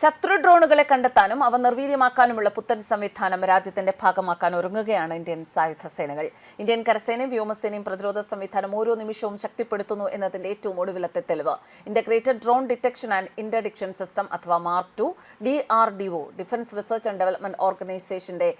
ശത്രു ഡ്രോണുകളെ കണ്ടെത്താനും അവ നിർവീര്യമാക്കാനുമുള്ള പുത്തൻ സംവിധാനം രാജ്യത്തിന്റെ ഭാഗമാക്കാൻ ഒരുങ്ങുകയാണ് ഇന്ത്യൻ സായുധ സേനകൾ. ഇന്ത്യൻ കരസേനയും വ്യോമസേനയും പ്രതിരോധ സംവിധാനം ഓരോ നിമിഷവും ശക്തിപ്പെടുത്തുന്നു എന്നതിന്റെ ഏറ്റവും ഒടുവിലത്തെ തെളിവ്. Integrated drone detection and interdiction system അഥവാ mark two D R D O defence research and development ഓർഗനൈസേഷന്റെ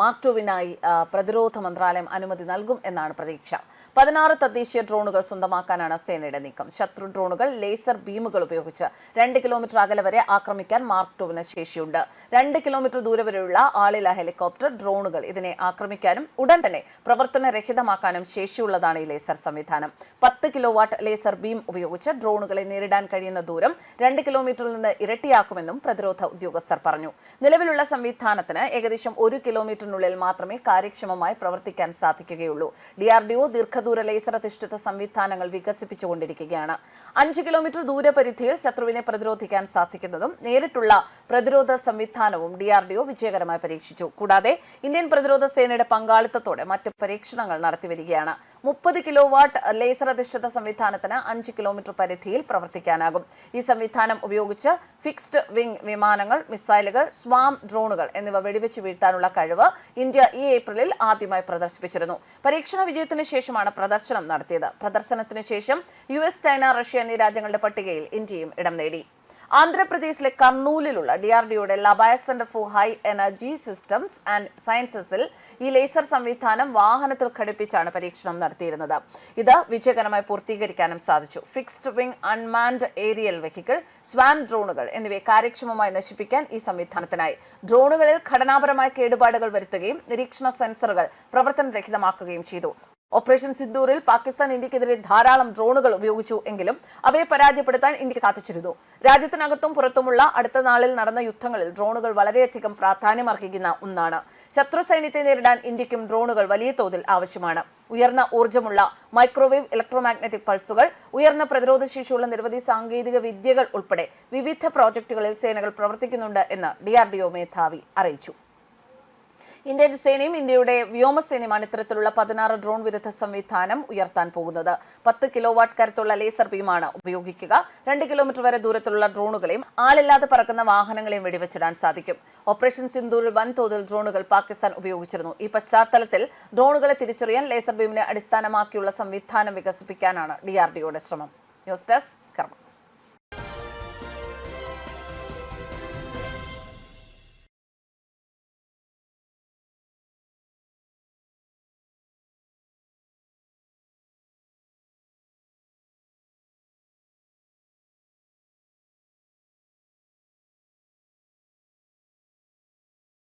മാർക്ക് ടുവിനായി പ്രതിരോധ മന്ത്രാലയം അനുമതി നൽകും എന്നാണ് പ്രതീക്ഷ. പതിനാറ് തദ്ദേശീയ ഡ്രോണുകൾ സ്വന്തമാക്കാനാണ് സേനയുടെ നീക്കം. ശത്രു ഡ്രോണുകൾ ലേസർ ബീമുകൾ ഉപയോഗിച്ച് രണ്ട് കിലോമീറ്റർ അകലെ വരെ ആക്രമിക്കാൻ മാർക്ക് ടുവിന് ശേഷിയുണ്ട്. രണ്ട് കിലോമീറ്റർ ദൂരെ വരെയുള്ള ആളില ഹെലികോപ്റ്റർ ഡ്രോണുകൾ ഇതിനെ ആക്രമിക്കാനും ഉടൻ തന്നെ പ്രവർത്തനരഹിതമാക്കാനും ശേഷിയുള്ളതാണ് ഈ ലേസർ സംവിധാനം. പത്ത് കിലോ വാട്ട് ലേസർ ബീം ഉപയോഗിച്ച് ഡ്രോണുകളെ നേരിടാൻ കഴിയുന്ന ദൂരം രണ്ട് കിലോമീറ്ററിൽ നിന്ന് ഇരട്ടിയാക്കുമെന്നും പ്രതിരോധ ഉദ്യോഗസ്ഥർ പറഞ്ഞു. നിലവിലുള്ള സംവിധാനത്തിന് ഏകദേശം ഒരു കിലോമീറ്ററിനുള്ളിൽ മാത്രമേ കാര്യക്ഷമമായി പ്രവർത്തിക്കാൻ സാധിക്കുകയുള്ളൂ. ഡിആർഡിഒ ദീർഘദൂര ലേസർ അധിഷ്ഠിത സംവിധാനങ്ങൾ വികസിപ്പിച്ചുകൊണ്ടിരിക്കുകയാണ്. അഞ്ച് കിലോമീറ്റർ ദൂരപരിധിയിൽ ശത്രുവിനെ പ്രതിരോധിക്കാൻ സാധിക്കുന്നതും നേരിട്ടുള്ള പ്രതിരോധ സംവിധാനവും ഡിആർഡിഒ വിജയകരമായി പരീക്ഷിച്ചു. കൂടാതെ ഇന്ത്യൻ പ്രതിരോധ സേനയുടെ പങ്കാളിത്തത്തോടെ മറ്റ് പരീക്ഷണങ്ങൾ നടത്തിവരികയാണ് മുപ്പത് കിലോ വാട്ട് ലേസർ അധിഷ്ഠിത സംവിധാനത്തിന് അഞ്ച് കിലോമീറ്റർ പരിധിയിൽ പ്രവർത്തിക്കാനാകും. ഈ സംവിധാനം ഉപയോഗിച്ച് ഫിക്സ്ഡ് വിംഗ് വിമാനങ്ങൾ മിസൈലുകൾ സ്വാം ഡ്രോണുകൾ എന്നിവ വെടിവെച്ച് വീഴ്ത്താനുള്ള കഴിവ് ഇന്ത്യ ഈ ഏപ്രിലിൽ ആദ്യമായി പ്രദർശിപ്പിച്ചിരുന്നു. പരീക്ഷണ വിജയത്തിന് ശേഷമാണ് പ്രദർശനം നടത്തിയത്. പ്രദർശനത്തിന് ശേഷം യു എസ് ചൈന റഷ്യ എന്നീ രാജ്യങ്ങളുടെ പട്ടികയിൽ ഇന്ത്യയും ഇടം നേടി. ആന്ധ്രാപ്രദേശിലെ കർണൂലിലുള്ള ഡിയുടെ ലബായ centre for high energy systems and സയൻസസിൽ ഈ ലേസർ സംവിധാനം വാഹനത്തിൽ ഘടിപ്പിച്ചാണ് പരീക്ഷണം നടത്തിയിരുന്നത്. ഇത് വിജയകരമായി പൂർത്തീകരിക്കാനും സാധിച്ചു. Fixed wing unmanned aerial vehicle swarm ഡ്രോണുകൾ എന്നിവയെ കാര്യക്ഷമമായി നശിപ്പിക്കാൻ ഈ സംവിധാനത്തിനായി. ഡ്രോണുകളിൽ ഘടനാപരമായ കേടുപാടുകൾ വരുത്തുകയും നിരീക്ഷണ സെൻസറുകൾ പ്രവർത്തനരഹിതമാക്കുകയും ചെയ്തു. ഓപ്പറേഷൻ സിന്ദൂറിൽ പാകിസ്ഥാൻ ഇന്ത്യക്കെതിരെ ധാരാളം ഡ്രോണുകൾ ഉപയോഗിച്ചു എങ്കിലും അവയെ പരാജയപ്പെടുത്താൻ ഇന്ത്യയ്ക്ക് സാധിച്ചിരുന്നു. രാജ്യത്തിനകത്തും പുറത്തുമുള്ള അടുത്ത നാളിൽ നടന്ന യുദ്ധങ്ങളിൽ ഡ്രോണുകൾ വളരെയധികം പ്രാധാന്യമർഹിക്കുന്ന ഒന്നാണ്. ശത്രു സൈന്യത്തെ നേരിടാൻ ഇന്ത്യക്കും ഡ്രോണുകൾ വലിയ തോതിൽ ആവശ്യമാണ്. ഉയർന്ന ഊർജമുള്ള മൈക്രോവേവ് ഇലക്ട്രോമാഗ്നറ്റിക് പൾസുകൾ ഉയർന്ന പ്രതിരോധ ശേഷിയുള്ള നിരവധി സാങ്കേതിക വിദ്യകൾ ഉൾപ്പെടെ വിവിധ പ്രോജക്ടുകളിൽ സേനകൾ പ്രവർത്തിക്കുന്നുണ്ട് എന്ന് ഡിആർഡിഒ മേധാവി അറിയിച്ചു. ഇന്ത്യൻ സേനയും ഇന്ത്യയുടെ വ്യോമസേനയുമാണ് ഇത്തരത്തിലുള്ള പതിനാറ് ഡ്രോൺ വിരുദ്ധ സംവിധാനം ഉയർത്താൻ പോകുന്നത്. പത്ത് കിലോ വാട്ട് കരുത്തുള്ള ലേസർ ബീമാണ് ഉപയോഗിക്കുക. രണ്ട് കിലോമീറ്റർ വരെ ദൂരത്തിലുള്ള ഡ്രോണുകളെയും ആളില്ലാതെ പറക്കുന്ന വാഹനങ്ങളെയും വെടിവെച്ചിടാൻ സാധിക്കും. ഓപ്പറേഷൻ സിന്ധൂരിൽ വൻതോതിൽ ഡ്രോണുകൾ പാകിസ്ഥാൻ ഉപയോഗിച്ചിരുന്നു. ഈ പശ്ചാത്തലത്തിൽ ഡ്രോണുകളെ തിരിച്ചറിയാൻ ലേസർ ബീമിനെ അടിസ്ഥാനമാക്കിയുള്ള സംവിധാനം വികസിപ്പിക്കാനാണ് ഡിആർഡിഒയുടെ ശ്രമം. News desk കർമ്മസ്